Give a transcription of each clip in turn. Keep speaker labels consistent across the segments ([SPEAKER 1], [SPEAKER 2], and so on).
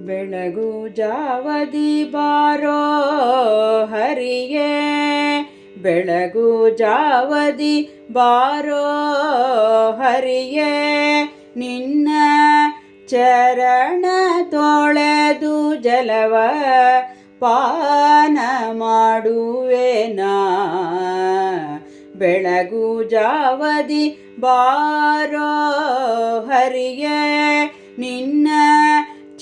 [SPEAKER 1] ಬೆಳಗು ಜಾವದಿ ಬಾರೋ ಹರಿಯೇ ಬೆಳಗು ಜಾವದಿ ಬಾರೋ ಹರಿಯೇ, ನಿನ್ನ ಚರಣ ತೊಳೆದು ಜಲವ ಪಾನ ಮಾಡುವೆನಾ ಬೆಳಗು ಜಾವದಿ ಬಾರೋ ಹರಿಯೇ, ನಿನ್ನ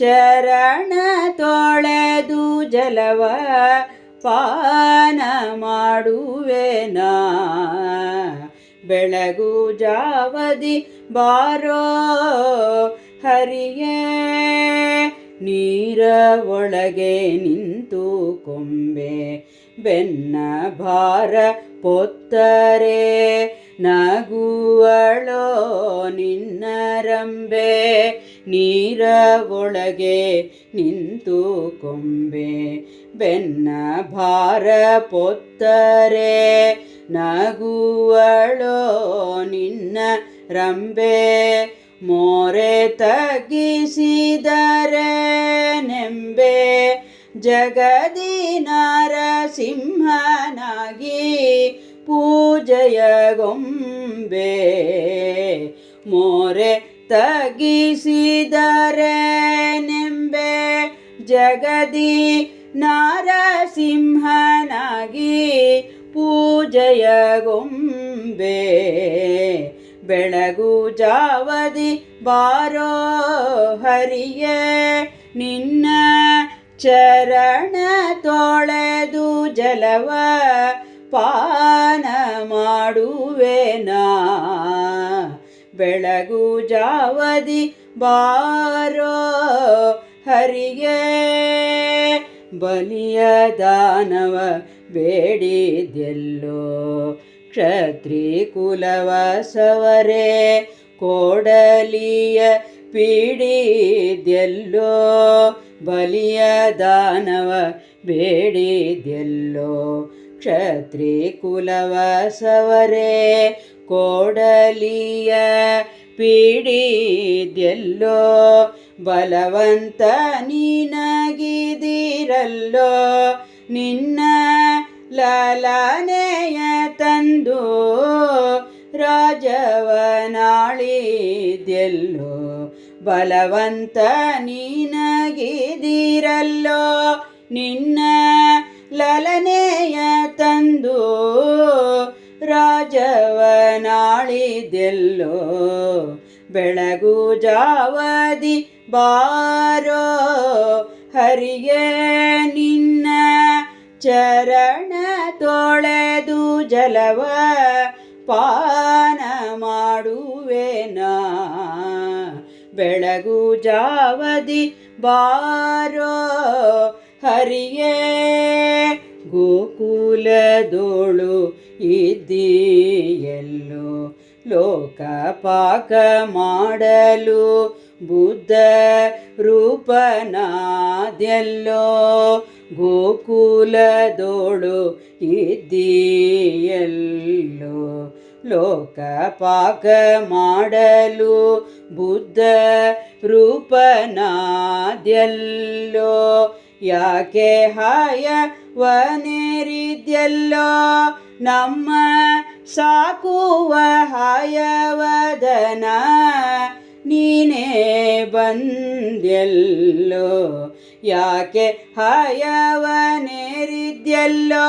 [SPEAKER 1] ಚರಣ ತೊಳೆದು ಜಲವ ಪಾನ ಮಾಡುವೆನಾ. ಬೆಳಗು ಜಾವದಿ ಬಾರೋ ಹರಿಯೇ, ನೀರ ಒಳಗೆ ನಿಂತು ಕೊಂಬೆ, ಬೆನ್ನ ಭಾರ ಪೊತ್ತರೆ, ನಗುವಳೋ ನಿನ್ನ ರಂಬೆ ನೀರ ಒಳಗೆ ನಿಂತು ಕೊಂಬೆ, ಬೆನ್ನ ಭಾರ ಪೊತ್ತರೆ, ನಗುವಳೋ ನಿನ್ನ ರಂಬೆ, ಮೋರೆ ತಗ್ಗಿಸಿದರೆ ನೆಂಬೆ ಜಗದಿ ನರಸಿಂಹನಾಗಿ ಪೂಜೆಯ ಗೊಂಬೆ, ಮೋರೆ ತಗ್ಗಿಸಿದರೆ ನಿಂಬೆ ಜಗದಿ ನಾರಸಿಂಹನಾಗಿ ಪೂಜೆಯ ಗೊಂಬೆ. ಬೆಳಗು ಜಾವದಿ ಬಾರೋ ಹರಿಯೇ, ನಿನ್ನ ಚರಣ ತೊಳೆದು ಜಲವ ಪಾನ ಮಾಡುವೆನಾ ಬೆಳಗು ಜಾವದಿ ಬಾರೋ ಹರಿಗೆ. ಬಲಿಯ ದಾನವ ಬೇಡಿದೆಲ್ಲೋ ಕ್ಷತ್ರಿ ಕೋಡಲಿಯ ಪೀಡಿದೆಲ್ಲೋ ಬಲಿಯ ದಾನವ ಬೇಡಿದೆಲ್ಲೋ ಕ್ಷತ್ರಿ ಕುಲವ ಕೋಡಲಿಯ ಪೀಡಿದೆಲ್ಲೋ ಬಲವಂತ ನೀನಗಿದಿರಲ್ಲೋ ನಿನ್ನ ಲಾಲನೆಯ ತಂದು ರಾಜವನಾಳಿದೆಲ್ಲೋ ಬಲವಂತ ನೀನಗಿದಿರಲ್ಲೋ ನಿನ್ನ ರಾಜವನಾಳಿದೆಲ್ಲೋ ಬೆಳಗು ಜಾವದಿ ಬಾರೋ ಹರಿಗೆ ನಿನ್ನ ಚರಣ ತೊಳೆದು ಜಲವ ಪಾನ ಮಾಡುವೆನಾ. ಬೆಳಗು ಜಾವದಿ ಬಾರೋ ಹರಿಯೇ ಗೋಕುಲದೋಳು ಇದ್ದೀಯಲ್ಲೋ ಲೋಕ ಪಾಕ ಮಾಡಲು ಬುದ್ಧ ರೂಪನಾದ್ಯಲ್ಲೋ ಗೋಕುಲದೋಳು ಇದ್ದೀಯಲ್ಲೋ ಲೋಕ ಪಾಕ ಮಾಡಲು ಬುದ್ಧ ರೂಪನಾದ್ಯಲ್ಲೋ ಯಾಕೆ ಹಾಯವನೇರಿದ್ಯಲ್ಲೋ ನಮ್ಮ ಸಾಕುವ ಹಾಯವದನ ನೀನೇ ಬಂದ್ಯಲ್ಲೋ, ಯಾಕೆ ಹಯವನೇರಿದ್ಯಲ್ಲೋ,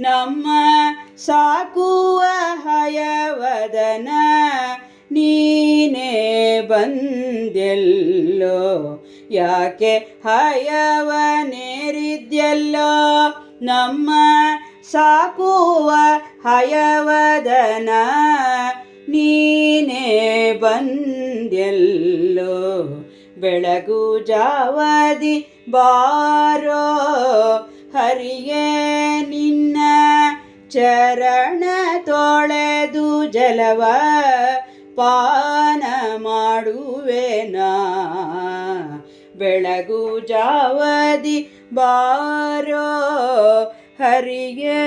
[SPEAKER 1] ನಮ್ಮ ಸಾಕುವ ಹಯವದನ ನೀನೇ ಬಂದ್ಯಲ್ಲೋ, ಯಾಕೆ ಹಯವನೇರಿದ್ಯಲ್ಲೋ ನಮ್ಮ ಸಾಕುವ ಹಯವದನ ನೀನೇ ಬಂದೆಲ್ಲೋ? ಬೆಳಗು ಜಾವದಿ ಬಾರೋ? ಹರಿಯೇ ನಿನ್ನ ಚರಣ ತೊಳೆದು ಜಲವ ಪಾನ ಮಾಡುವೆನಾ ಬೆಳಗು ಜಾವದಿ ಬಾರೋ ಹರಿಯೇ.